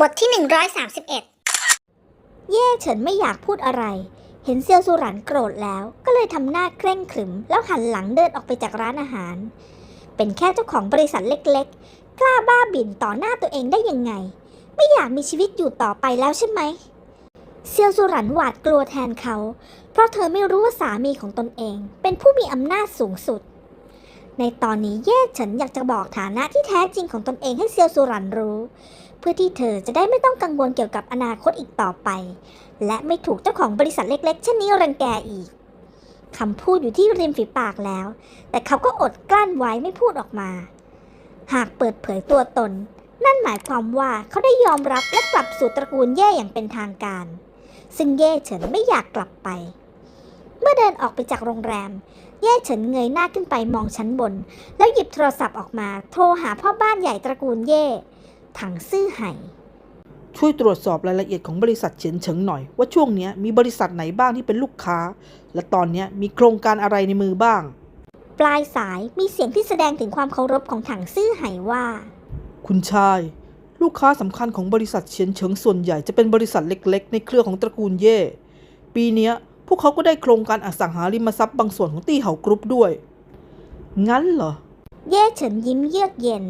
บทที่ 131 เย่เฉินไม่อยากพูดอะไร เห็นเซียวสุรันโกรธแล้ว ก็เลยทำหน้าเคร่งขรึม แล้วหันหลังเดินออกไปจากร้านอาหาร เป็นแค่เจ้าของบริษัทเล็กๆ กล้าบ้าบิ่นต่อหน้าตัวเองได้ยังไง ไม่อยากมีชีวิตอยู่ต่อไปแล้วใช่ไหม เซียวสุรันหวาดกลัวแทนเขา เพราะเธอไม่รู้ว่าสามีของตนเอง เป็นผู้มีอำนาจสูงสุด ในตอนนี้เย่เฉินอยากจะบอกฐานะที่แท้จริงของตนเองให้เซียวสุรันรู้ เพื่อที่เธอจะได้ไม่ต้องกังวลเกี่ยวกับอนาคตอีกต่อไป และไม่ถูกเจ้าของบริษัทเล็ก ๆ เช่นนี้รังแกอีกคำพูดอยู่ที่ริมฝีปากแล้ว แต่เขาก็อดกลั้นไว้ไม่พูดออกมา หากเปิดเผยตัวตน นั่นหมายความว่าเขาได้ยอมรับและกลับสู่ตระกูลเย่อย่างเป็นทางการ ซึ่งเย่เฉินไม่อยากกลับไป เมื่อเดินออกไปจากโรงแรม เย่เฉินเงยหน้าขึ้นไปมองชั้นบน แล้วหยิบโทรศัพท์ออกมา โทรหาพ่อบ้านใหญ่ตระกูลเย่ถังซื่อไห่ช่วยตรวจสอบรายละเอียดของบริษัทเฉียนเฉิงหน่อย ว่าช่วงเนี้ยมีบริษัทไหนบ้างที่เป็นลูกค้า และตอนเนี้ยมีโครงการอะไรในมือบ้าง ปลายสายมีเสียงที่แสดงถึงความเคารพของถังซื่อไห่ว่า คุณชาย ลูกค้าสำคัญของบริษัทเฉียนเฉิงส่วนใหญ่จะเป็นบริษัทเล็ก ๆ ในเครือของตระกูลเย่ปีเนี้ย พวกเขาก็ได้โครงการอสังหาริมทรัพย์บางส่วนของตี้เหากรุ๊ปด้วย งั้นเหรอ เย่เฉินยิ้มเยือกเย็น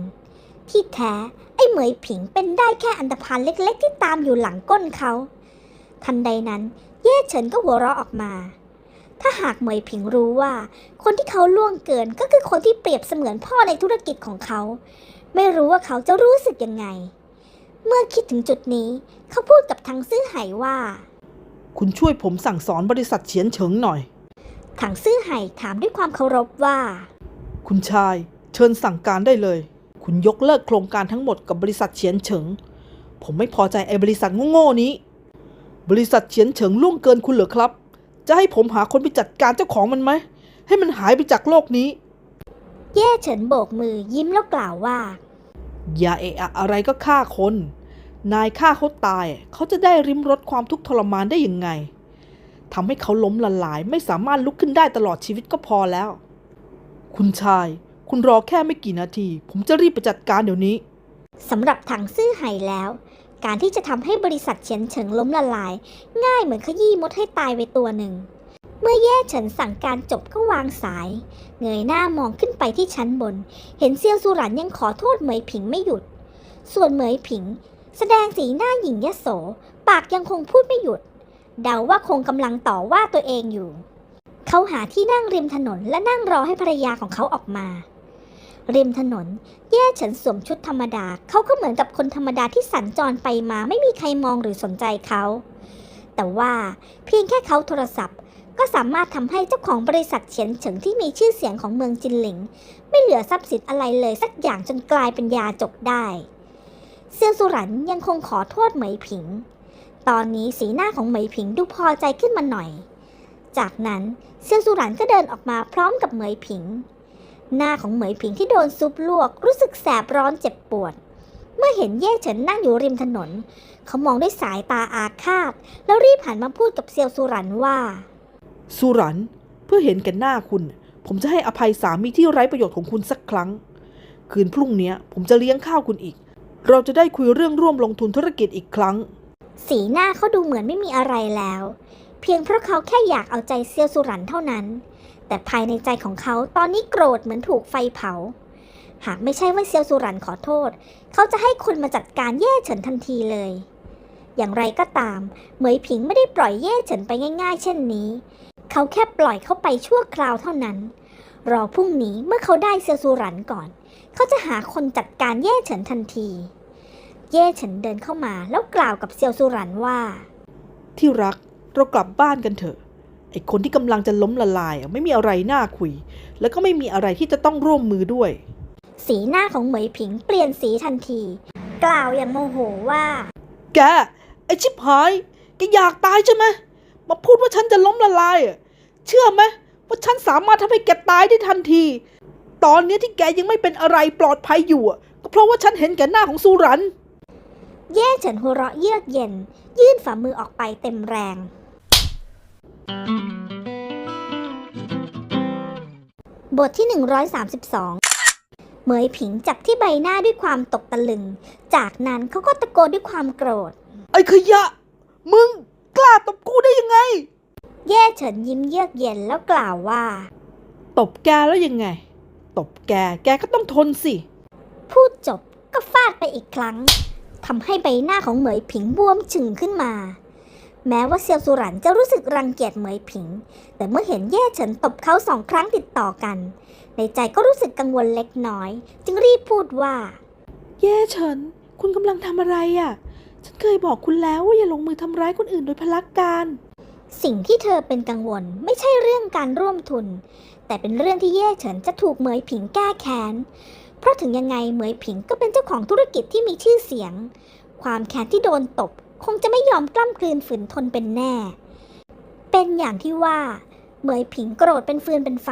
ที่แท้ ไอ้เหมยผิงเป็นได้แค่อันธพาลเล็กๆ ที่ตามอยู่หลังก้นเขา ทันใดนั้น เย่เฉินก็หัวเราะออกมา ถ้าหากเหมยผิงรู้ว่า คนที่เขาล่วงเกินก็คือคนที่เปรียบเสมือนพ่อในธุรกิจของเขา ไม่รู้ว่าเขาจะรู้สึกยังไง เมื่อคิดถึงจุดนี้ เขาพูดกับทางซื่อไหว่า คุณช่วยผมสั่งสอนบริษัทเฉียนเฉิงหน่อยทางซื่อไห่ถามด้วยความเคารพว่า คุณชาย เชิญสั่งการได้เลย คุณยกเลิกโครงการทั้งหมดกับบริษัทเฉียนเฉิง ผมไม่พอใจไอ้บริษัทโง่ๆนี้ บริษัทเฉียนเฉิงล่วงเกินคุณเหรอครับ จะให้ผมหาคนไปจัดการเจ้าของมันไหม ให้มันหายไปจากโลกนี้ เย่เฉินโบกมือยิ้มแล้วกล่าวว่า อย่าเอะอะอะไรก็ฆ่าคน นายฆ่าเขาตาย เขาจะได้ริมรสความทุกข์ทรมานได้ยังไงทำให้เขาล้มละลายไม่สามารถลุกขึ้นได้ตลอดชีวิตก็พอแล้ว คุณชาย คุณรอแค่ไม่กี่นาที ผมจะรีบไปจัดการเดี๋ยวนี้สำหรับถังซื่อไห่แล้ว การที่จะทำให้บริษัทเฉียนเฉิงล้มละลาย ง่ายเหมือนขยี้มดให้ตายไปตัวหนึ่ง เมื่อแย่เฉินสั่งการจบก็วางสาย เงยหน้ามองขึ้นไปที่ชั้นบน เห็นเซียวสุรันยังขอโทษเหมยผิงไม่หยุด ส่วนเหมยผิง แสดงสีหน้าหยิ่งยโส ปากยังคงพูดไม่หยุด เดาว่าคงกำลังต่อว่าตัวเองอยู่ เขาหาที่นั่งริมถนนและนั่งรอให้ภรรยาของเขาออกมา ริมถนน แย่เฉินสวมชุดธรรมดา เขาก็เหมือนกับคนธรรมดาที่สัญจรไปมาไม่มีใครมองหรือสนใจเขา แต่ว่าเพียงแค่เขาโทรศัพท์ ก็สามารถทำให้เจ้าของบริษัทเฉียนเฉิงที่มีชื่อเสียงของเมืองจินหลิง ไม่เหลือทรัพย์สินอะไรเลยสักอย่างจนกลายเป็นยาจกได้ เซียวสุรันยังคงขอโทษเหมยผิง ตอนนี้สีหน้าของเหมยผิงดูพอใจขึ้นมาหน่อย จากนั้นเซียวสุรันก็เดินออกมาพร้อมกับเหมยผิง หน้าของเหมยผิงที่โดนซุปลวกรู้สึกแสบร้อนเจ็บปวด เมื่อเห็นเย่เฉินนั่งอยู่ริมถนน เขามองด้วยสายตาอาฆาต แล้วรีบหันมาพูดกับเซียวสุรันว่า สุรันเพื่อเห็นแก่หน้าคุณ ผมจะให้อภัยสามีที่ไร้ประโยชน์ของคุณสักครั้ง คืนพรุ่งนี้ผมจะเลี้ยงข้าวคุณอีก เราจะได้คุยเรื่องร่วมลงทุนธุรกิจอีกครั้ง สีหน้าเขาดูเหมือนไม่มีอะไรแล้ว เพียงเพราะเขาแค่อยากเอาใจเซียวสุรันเท่านั้น แต่ภายในใจของเขาตอนนี้โกรธเหมือนถูกไฟเผา หากไม่ใช่ว่าเซียวสุรันขอโทษ เขาจะให้คนมาจัดการเย่เฉินทันทีเลย อย่างไรก็ตาม เหมยผิงไม่ได้ปล่อยเย่เฉินไปง่าย ๆ เช่นนี้ เขาแค่ปล่อยเขาไปชั่วคราวเท่านั้น รอพรุ่งนี้เมื่อเขาได้เซียวสุรันก่อน เขาจะหาคนจัดการเย่เฉินทันที เย่เฉินเดินเข้ามาแล้วกล่าวกับเซียวสุรันว่า ที่รักเรากลับบ้านกันเถอะ ไอคนที่กำลังจะล้มละลายอะไม่มีอะไรน่าคุย แล้วก็ไม่มีอะไรที่จะต้องร่วมมือด้วย สีหน้าของเหมยผิงเปลี่ยนสีทันที กล่าวอย่างโมโหว่า แกไอชิบหายแกอยากตายใช่ไหมมาพูดว่าฉันจะล้มละลายอะเชื่อไหมว่าฉันสามารถทำให้แกตายได้ทันที ตอนเนี้ยที่แกยังไม่เป็นอะไรปลอดภัยอยู่อะก็เพราะว่าฉันเห็นแก่หน้าของสุรัน เย่เฉินหัวเราะเยือกเย็น ยื่นฝ่ามือออกไปเต็มแรง บทที่ 132 เหมยผิงจับที่ใบหน้าด้วยความตกตะลึง จากนั้นเขาก็ตะโกนด้วยความโกรธ ไอ้ขยะ มึงกล้าตบกูได้ยังไงแย่เฉินยิ้มเยือกเย็นแล้วกล่าวว่า ตบแกแล้วยังไง ตบแก แกก็ต้องทนสิ พูดจบก็ฟาดไปอีกครั้ง ทำให้ใบหน้าของเหมยผิงบวมฉึ่งขึ้นมา แม้ว่าเซียวสุรันจะรู้สึกรังเกียจเหมยผิง แต่เมื่อเห็นแย่เฉินตบเขาสองครั้งติดต่อกัน ในใจก็รู้สึกกังวลเล็กน้อย จึงรีบพูดว่า แย่เฉิน คุณกำลังทำอะไรอะ่ะ ฉันเคยบอกคุณแล้วว่าอย่าลงมือทำร้ายคนอื่นโดยพลักการ สิ่งที่เธอเป็นกังวลไม่ใช่เรื่องการร่วมทุน แต่เป็นเรื่องที่เย่เฉินจะถูกเหมยผิงแก้แค้น เพราะถึงยังไงเหมยผิงก็เป็นเจ้าของธุรกิจที่มีชื่อเสียง ความแค้นที่โดนตบ คงจะไม่ยอมกล้ำกลืนฝืนทนเป็นแน่ เป็นอย่างที่ว่า เหมยผิงโกรธเป็นฟืนเป็นไฟ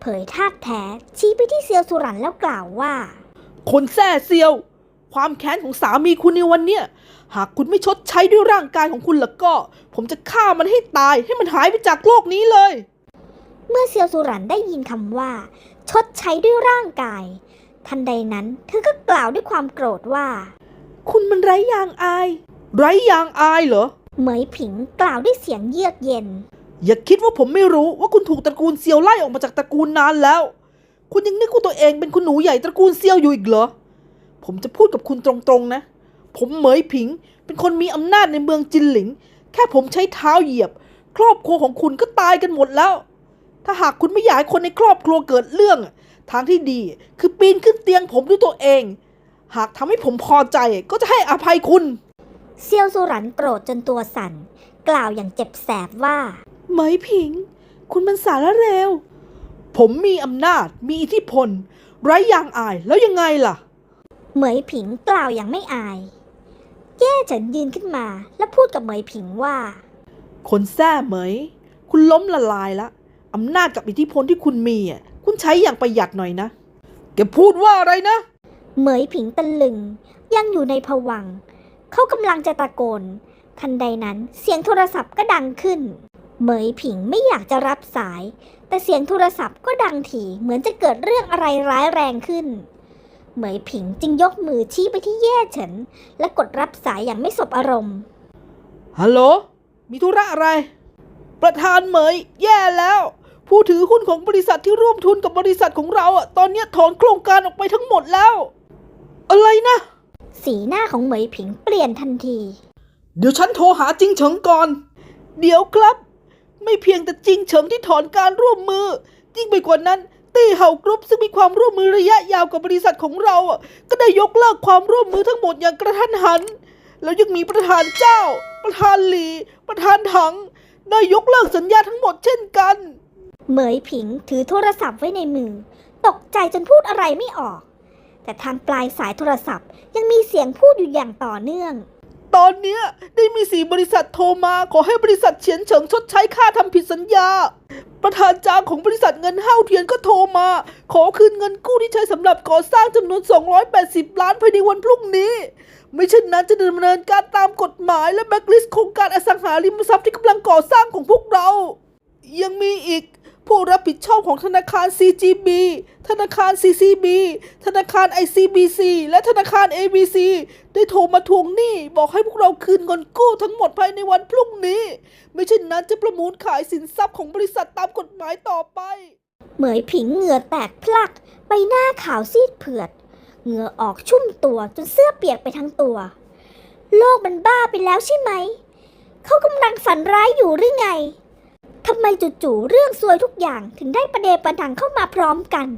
เผยท่าตุแท้ชี้ไปที่เซียวสุรันแล้วกล่าวว่า คนแซ่เซียว ความแค้นของสามีคุณในวันเนี้ยหากคุณไม่ชดใช้ด้วยร่างกายของคุณแล้วก็ ผมจะฆ่ามันให้ตายให้มันหายไปจากโลกนี้เลย เมื่อเซียวสุรันได้ยินคำว่า ชดใช้ด้วยร่างกาย ทันใดนั้น เธอก็กล่าวด้วยความโกรธว่า คุณมันไร้ยางอาย ไร้ยางอายเหรอ เหมยผิงกล่าวด้วยเสียงเยือกเย็น อย่าคิดว่าผมไม่รู้ว่าคุณถูกตระกูลเซียวไล่ออกมาจากตระกูลนานแล้ว คุณยังนึกว่าตัวเองเป็นคุณหนูใหญ่ตระกูลเซียวอยู่อีกเหรอ ผมจะพูดกับคุณตรงๆนะ ผมเหมยผิง เป็นคนมีอำนาจในเมืองจินหลิง แค่ผมใช้เท้าเหยียบ ครอบครัวของคุณก็ตายกันหมดแล้ว ถ้าหากคุณไม่อยากให้คนในครอบครัวเกิดเรื่องอะ ทางที่ดีคือปีนขึ้นเตียงผมด้วยตัวเอง หากทำให้ผมพอใจก็จะให้อภัยคุณ เซียวสุรันโกรธจนตัวสั่น กล่าวอย่างเจ็บแสบว่าเหมยผิง คุณมันสารเลวผมมีอำนาจมีอิทธิพล ไร้ยางอายแล้วยังไงล่ะ เหมยผิงกล่าวอย่างไม่อาย แย่เฉินยืนขึ้นมาและพูดกับเหมยผิงว่า คนแท้เหมย คุณล้มละลายละอำนาจกับอิทธิพลที่คุณมีอะ คุณใช้อย่างประหยัดหน่อยนะแกพูดว่าอะไรนะ เหมยผิงตะลึง ยังอยู่ในผวังค์เขากำลังจะตะโกน ทันใดนั้นเสียงโทรศัพท์ก็ดังขึ้น เหมยผิงไม่อยากจะรับสาย แต่เสียงโทรศัพท์ก็ดังถี่เหมือนจะเกิดเรื่องอะไรร้ายแรงขึ้น เหมยผิงจึงยกมือชี้ไปที่แย่เฉินและกดรับสายอย่างไม่สบอารมณ์ฮัลโหลมีธุระอะไร ประธานเหมยแย่แล้ว ผู้ถือหุ้นของบริษัทที่ร่วมทุนกับบริษัทของเราอะตอนเนี้ยถอนโครงการออกไปทั้งหมดแล้ว อะไรนะ สีหน้าของเหมยผิงเปลี่ยนทันที เดี๋ยวฉันโทรหาจิงเฉิงก่อน เดี๋ยวครับ ไม่เพียงแต่จิงเฉิงที่ถอนการร่วมมือ ยิ่งไปกว่านั้นตี้เห่ากรุ๊ปซึ่งมีความร่วมมือระยะยาวกับบริษัทของเราอะก็ได้ยกเลิกความร่วมมือทั้งหมดอย่างกระทันหัน แล้วยังมีประธานเจ้า ประธานหลี ประธานถัง ได้ยกเลิกสัญญาทั้งหมดเช่นกัน เหมยผิงถือโทรศัพท์ไว้ในมือ ตกใจจนพูดอะไรไม่ออก แต่ทางปลายสายโทรศัพท์ยังมีเสียงพูดอยู่อย่างต่อเนื่อง ตอนเนี้ยได้มีสีบริษัทโทรมาขอให้บริษัทเฉียนเฉิงชดใช้ค่าทำผิดสัญญา ประธานจ้างของบริษัทเงินห้าเทียนก็โทรมา ขอคืนเงินกู้ที่ใช้สำหรับก่อสร้างจำนวน 280 ล้านภายในวันพรุ่งนี้ ไม่เช่นนั้นจะดำเนินการตามกฎหมายและแบ็กลิสต์โครงการอสังหาริมทรัพย์ที่กำลังก่อสร้างของพวกเรา ยังมีอีก ผู้รับผิดชอบของธนาคาร CGB ธนาคาร CCB ธนาคาร ICBC และธนาคาร ABC ได้โทรมาทวงหนี้ บอกให้พวกเราคืนเงินกู้ทั้งหมดภายในวันพรุ่งนี้ ไม่เช่นนั้นจะประมูลขายสินทรัพย์ของบริษัทตามกฎหมายต่อไป เหมยผิงเหงื่อแตกพลัก ใบหน้าขาวซีดเผือด เหงื่อออกชุ่มตัวจนเสื้อเปียกไปทั้งตัว โลกมันบ้าไปแล้วใช่ไหม เขากำลังฝันร้ายอยู่หรือไง ทำไมจู่ๆเรื่องซวยทุกอย่างถึงได้ประเดประดังเข้ามาพร้อมกัน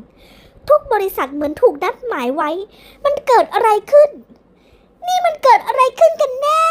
ทุกบริษัทเหมือนถูกนัดหมายไว้ มันเกิดอะไรขึ้น นี่มันเกิดอะไรขึ้นกันแน่